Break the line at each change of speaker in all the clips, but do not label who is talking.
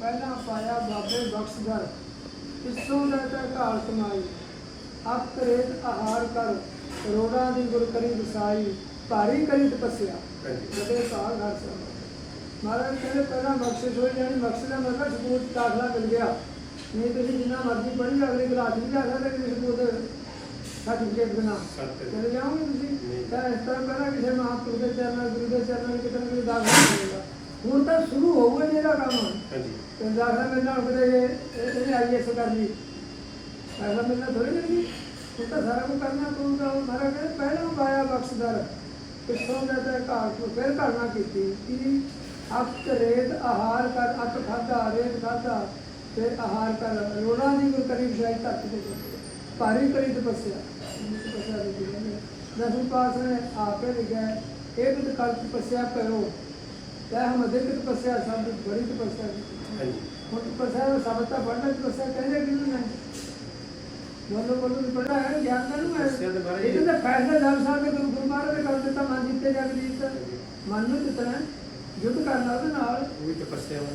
ਪਹਿਲਾਂ ਪਾਇਆ ਬਾਬੇ ਬਖਸ਼ਦਰ ਪਿੱਛੋਂ ਦਾ ਤਾਂ ਘਾਲ ਕਮਾਈ ਅਬ ਰੇਤ ਆਹਾਰ ਕਰ ਕਰੋੜਾਂ ਦੀ ਗੁਰ ਕਰੀ ਵਸਾਈ ਭਾਰੀ ਕਰੀ ਤਪੱਸਿਆ ਜਦੇ ਭਾਗ ਹਰ ਸਭ ਮਹਾਰਾਜ ਕਹਿੰਦੇ ਪਹਿਲਾਂ ਬਖਸ਼ਿਸ਼ ਹੋਈ ਜਾਣੀ ਬਖਸ਼ ਦਾ ਮਤਲਬ ਸਬੂਤ ਦਾਖਲਾ ਮਿਲ ਗਿਆ। ਨਹੀਂ ਤੁਸੀਂ ਜਿੰਨਾ ਮਰਜ਼ੀ ਪੜ੍ਹੀ ਅਗਲੇ ਕਲਾਸ ਨਹੀਂ ਜਾ ਸਕਦੇ ਕਿ ਸਬੂਤ। ਸਰਟੀਫਿਕੇਟ
ਸੱਤ।
ਚਲੇ ਜਾਓਗੇ ਤੁਸੀਂ। ਤਾਂ ਇਸ ਤਰ੍ਹਾਂ ਪਹਿਲਾਂ ਕਿਸੇ ਮਹਾਂਪੁਰਖ ਦੇ ਚਰਨਾਂ ਗੁਰੂ ਦੇ ਚਰਨਾਂ ਵਿੱਚ ਕਿਤੇ ਨਾ ਕਿਤੇ ਦਾਖਲਾ ਮਿਲੇਗਾ। ਹੁਣ ਤਾਂ ਸ਼ੁਰੂ ਹੋਊਗਾ ਜਿਹੜਾ ਕੰਮ।
ਹਾਂਜੀ।
ਤੇ ਦਾਖਲਾ ਮਿਲਣਾ ਹੁਣ ਕਿਤੇ ਇਹ ਇਹ ਆਈਐਸ ਕਰ ਲਈ। ਦਾਖਲਾ ਮਿਲਣਾ ਥੋੜੀ ਮਿਲਣੀ ਹੁਣ ਤਾਂ ਸਾਰਾ ਕੁਝ ਕਰਨਾ ਪਊਗਾ। ਉਹ ਸਾਰਾ ਕਹਿੰਦੇ ਪਹਿਲਾਂ ਪਾਇਆ ਬਖਸ਼ਦਰ ਪਿੱਛੋਂ ਦਾ ਤਾਂ ਘਾਟ ਤੋਂ ਫਿਰ ਕਰਨਾ ਕੀਤੀ। ਕਿ ਅਕ ਰੇਤ ਆਹਾਰ ਕਰ ਅਕ ਖਾਦਾ ਰੇਤ ਖਾਦਾ ਤੇ ਆਹਾਰ ਕਰ। ਰੋਣਾ ਦੀ ਕੋਈ ਕਰੀਬ ਸ਼ਾਇਦ ਧਰਤ ਤੇ ਭਾਰੀ ਕਰੀ ਤਪੱਸਿਆ ਤਪੱਸਿਆ ਦੀ ਜਿਹੜੀ ਦਸਵੇਂ ਪਾਸ ਨੇ ਆਪੇ ਲਿਖਿਆ। ਹੈ, ਇਹ ਵੀ ਕਲ ਤਪੱਸਿਆ ਕਰੋ। ਤਪੱਸਿਆ ਸਭ ਬੜੀ ਤਪੱਸਿਆ ਕੀਤੀ
ਹਾਂਜੀ।
ਹੁਣ ਤਪੱਸਿਆ ਦਾ ਸ਼ਬਦ ਤਾਂ ਪੜ੍ਹਨਾ ਤਪੱਸਿਆ ਕਹਿੰਦੇ ਕਿਉਂ ਨਹੀਂ ਬੋਲੋ ਬੋਲੋ ਵੀ ਪੜ੍ਹਾ ਹੈ ਗਿਆਨ ਦਾ ਨੂੰ ਮਹਾਰਾਜ ਨੇ ਕਰ ਦਿੱਤਾ ਮਨ ਜਿੱਤੇ ਜਗਦੀਸ਼ ਮਨ ਨੂੰ ਜਿੱਤਣਾ ਯੁੱਧ ਕਰਨਾ ਉਹਦੇ ਨਾਲ।
ਉਹ ਵੀ ਤਪੱਸਿਆ ਵਾ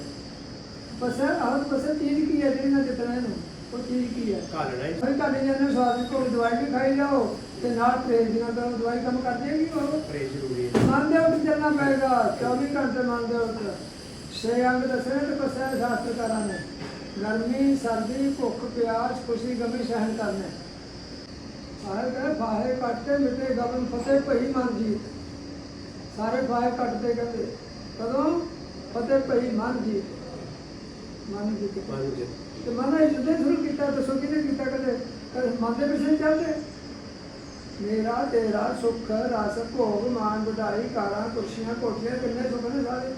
ਤਪੱਸਿਆ ਆਹ ਤਪੱਸਿਆ ਚੀਜ਼ ਕੀ ਹੈ ਜਿਹੜੀ ਨਾਲ ਜਿੱਤਣਾ ਇਹਨੂੰ। ਉਹ ਚੀਜ਼ ਕੀ ਹੈ
ਘਾਲਣਾ ਹੀ।
ਫਿਰ ਤੁਹਾਡੇ ਜਨ ਸਵਾਦ ਕੋਲ ਦਵਾਈ ਵੀ ਖਾਈ ਜਾਓ ਤੇ ਨਾਲ ਪ੍ਰੇਜ ਦੀਆਂ ਕਰੋ ਦਵਾਈ ਕੰਮ ਕਰ ਦੇਗੀ ਉਹ
ਪਰੇ ਜ਼ਰੂਰੀ ਹੈ
ਮੰਨਦੇ ਹੋ ਕਿ ਚੱਲਣਾ ਪਏਗਾ? 24 ਘੰਟੇ ਮੰਨਦੇ ਹੋ ਛੇ ਅੰਗ ਦੱਸਣੇ ਤੇ ਪਸਿਆ ਸ਼ਾਸਤਰਕਾਰਾਂ ਨੇ ਗਰਮੀ ਸਰਦੀ ਭੁੱਖ ਪਿਆਸ ਖੁਸ਼ੀ ਗਮੀ ਸਹਿਨ ਕਰਨੇ। ਸਾਰੇ ਕਹਿੰਦੇ ਫਾਹੇ ਕੱਟ ਮਿਟੇ ਗਮਨ ਫਤਿਹ ਭਈ ਮਨ ਜੀਤ ਸਾਰੇ ਫਾਹੇ ਕੱਟਦੇ ਕਹਿੰਦੇ ਕਦੋਂ? ਫਤਿਹ ਭਈ ਮਨ ਜੀਤ ਮਨ ਜੀਤ
ਪੰਜ
ਤੇ ਮਨ ਨੇ ਜਿੱਦੇ ਸ਼ੁਰੂ ਕੀਤਾ ਦੱਸੋ ਕਿਹਨੇ ਕੀਤਾ ਕਦੇ ਕਦੇ ਮਨ ਦੇ ਪਿੱਛੇ ਨਹੀਂ ਚੱਲਦੇ। ਮੇਰਾ ਤੇਰਾ ਸੁੱਖ ਰਸ ਭੋਗ ਮਾਨ ਵਧਾਈ ਕਾਰਾਂ ਕੁਰਸੀਆਂ ਕੋਠੀਆਂ ਕਿੰਨੇ ਸੁੱਖ ਨੇ ਸਾਰੇ।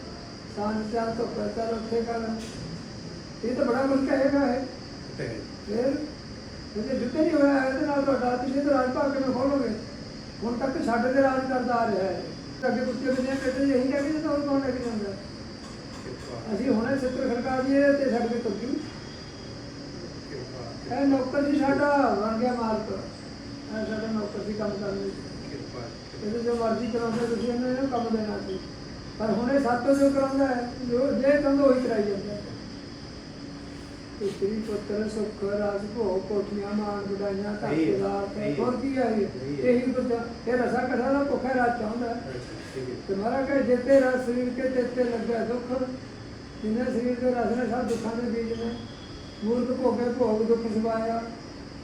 ਸਾਂਝ ਤੋਂ ਪੈਸਾ ਰੱਖੇ ਕਰ। ਇਹ ਤਾਂ ਬੜਾ ਕੁਝ ਕਹੇਗਾ ਹੈ। ਫਿਰ ਜੇ ਜਿੱਤੇ ਨਹੀਂ ਹੋਇਆ ਇਹਦੇ ਨਾਲ ਤੁਹਾਡਾ ਤੁਸੀਂ ਤਾਂ ਰਾਜ ਭਾਗ ਕਿਵੇਂ ਖੋਲੋਗੇ? ਹੁਣ ਤੱਕ ਸਾਡੇ ਤੇ ਰਾਜ ਕਰਦਾ ਆ ਰਿਹਾ ਹੈ। ਅੱਗੇ ਕੁੱਤੇ ਬੰਦੇ ਕੱਟੇ ਇਹੀ ਕਹਿ ਕੇ ਤਾਂ ਹੋਰ ਕੌਣ ਲੈ ਕੇ ਜਾਂਦਾ? ਅਸੀਂ ਹੁਣੇ ਸਿੱਤਰ ਖੜਕਾ ਦਈਏ ਤੇ ਸਾਡੇ ਤੇ ਤੁਰ ਇਹ ਨੌਕਰ ਜੀ ਸਾਡਾ ਬਣ ਗਿਆ ਮਾਲਕ। ਇਹ ਸਾਡਾ ਨੌਕਰ ਸੀ ਕੰਮ
ਕਿਰਪਾ
ਇਹਦੇ ਜੋ ਮਰਜ਼ੀ ਕਰਾਉਂਦੇ ਤੁਸੀਂ ਇਹਨੂੰ ਇਹਨੂੰ ਕੰਮ ਦੇਣਾ ਸੀ। ਪਰ ਹੁਣ ਇਹ ਸਾਤੋਂ ਜੋ ਕਰਾਉਂਦਾ ਹੈ ਜੋ ਜੇ ਕਹਿੰਦਾ ਉਹੀ ਕਰਾਈ ਜਾਂਦਾ ਤੇਰੀ ਪੁੱਤਰ ਸੁੱਖ ਰਾਜ ਭੋਗ ਕੋਠੀਆਂ ਮਾਨ ਰਾਤ
ਇਹੀ।
ਹੋਰ ਕੀ ਹੈ ਇਹ?
ਇਹੀ।
ਇਹੀ ਰਸਾ ਕਥਾ ਦਾ ਭੁੱਖਾ ਰਾਜ ਚਾਹੁੰਦਾ ਹੈ।
ਅੱਛਾ ਠੀਕ ਹੈ।
ਤੇ ਮਹਾਰਾਜ ਕਹੇ ਜਿੱਤੇ ਰਸ ਸਰੀਰ ਕੇ ਤੇਤੇ ਲੱਗਿਆ ਦੁੱਖ ਜਿਨੇ ਸਰੀਰ ਦੇ ਰਸ ਨੇ ਸਭ ਦੁੱਖਾਂ ਦੇ ਬੀਜ ਨੇ। ਮੂਰਖ ਭੋਗੇ ਭੋਗ ਦੁੱਖ ਸਵਾਇਆ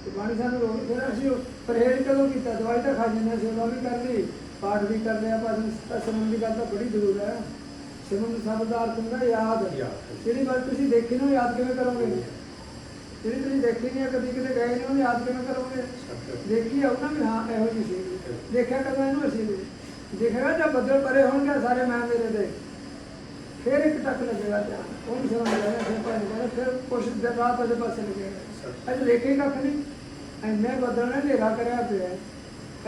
ਤੇ ਬਾਣੀ ਸਾਨੂੰ ਰੋਕ ਫਿਰ ਅਸੀਂ ਉਹ ਪਰਹੇਜ਼ ਕਦੋਂ ਕੀਤਾ? ਦਵਾਈ ਤਾਂ ਖਾ ਜਾਂਦੇ ਸੇਵਾ ਵੀ ਕਰ ਲਈ ਪਾਠ ਵੀ ਕਰ ਲਿਆ ਪਰ ਸਮਝ ਦੀ ਗੱਲ ਤਾਂ ਬੜੀ ਜ਼ਰੂਰ ਹੈ। ਸਿਮਰਨ ਸ਼ਬਦ ਦਾ ਅਰਥ ਹੁੰਦਾ ਯਾਦ। ਜਿਹੜੀ ਗੱਲ ਤੁਸੀਂ ਦੇਖੀ ਨੂੰ ਯਾਦ ਕਿਵੇਂ ਕਰੋਗੇ? ਜਿਹੜੀ ਤੁਸੀਂ ਦੇਖੀ ਨਹੀਂ ਕਦੀ ਕਿਤੇ ਗਏ ਨਹੀਂ ਉਹਨੂੰ ਯਾਦ ਕਿਵੇਂ ਕਰੋਗੇ? ਦੇਖੀ ਆਉ ਨਾ ਵੀ ਹਾਂ ਇਹੋ ਜਿਹੀ ਸੀ। ਦੇਖਿਆ ਕਦੋਂ ਇਹਨੂੰ ਅਸੀਂ ਵੀ। ਦੇਖੇਗਾ ਜਦ ਬੱਦਲ ਪਰੇ ਹੋਣਗੇ ਸਾਰੇ ਮੈਂ ਮੇਰੇ ਦੇ ਫਿਰ ਇੱਕ ਟੱਕ ਲੱਗੇਗਾ ਉਹ ਨਹੀਂ ਸਮਝ ਆਇਆ ਫਿਰ ਭਾਈ ਕਹਿੰਦਾ ਫਿਰ ਕੁਛ ਦਿਨ ਰਾਤ ਉਹਦੇ ਪਾਸੇ ਲੱਗੇਗਾ। ਅੱਜ ਦੇਖੇ ਕੱਖ ਨਹੀਂ। ਐਨੇ ਬੱਦਲ ਨੇ ਹਨੇਰਾ ਕਰਿਆ ਪਿਆ।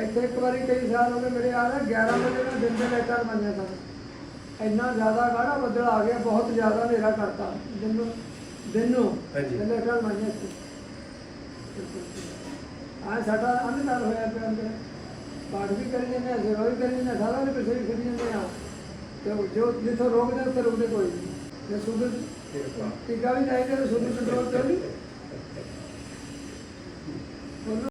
ਇੱਥੇ ਇੱਕ ਵਾਰੀ ਕਈ ਸਾਲ ਹੋ ਗਏ ਮੇਰੇ ਆ 11 ਵਜੇ ਨਾਲ ਦਿਨ ਦੇ ਲੈਟਰ ਮੰਨਿਆ ਸਨ। ਇੰਨਾ ਜ਼ਿਆਦਾ ਗਾੜਾ ਬੱਦਲ ਆ ਗਿਆ ਬਹੁਤ ਜ਼ਿਆਦਾ ਹਨੇਰਾ ਕਰਤਾ। ਦਿਨ ਨੂੰ ਦਿਨ ਨੂੰ
ਹਾਂਜੀ।
ਲੈਟਰ ਮੰਨਿਆ ਸੀ। ਆ ਸਾਡਾ ਅੰਧਕਾਰ ਹੋਇਆ ਪਿਆ ਅੰਦਰ। ਪਾਠ ਵੀ ਕਰੀ ਜਾਂਦੇ ਆ ਵੀ ਕਰੀ ਜਾਂਦੇ ਸਾਰਾ ਦੇ ਪਿੱਛੇ ਵੀ ਫਿਰੀ ਜਾਂਦੇ ਆ। ਤੇ ਜੋ ਜਿੱਥੋਂ ਰੋਕਦੇ ਉੱਥੇ ਰੁਕਦੇ ਕੋਈ ਨਹੀਂ। ਜੇ ਸੁਧ
ਕਿਰਪਾ
ਟਿਕਾ ਵੀ ਚਾਹੀਦਾ ਤਾਂ ਸੁਧ ਕੰਟਰੋਲ ਤੇ ਬੋਲੋ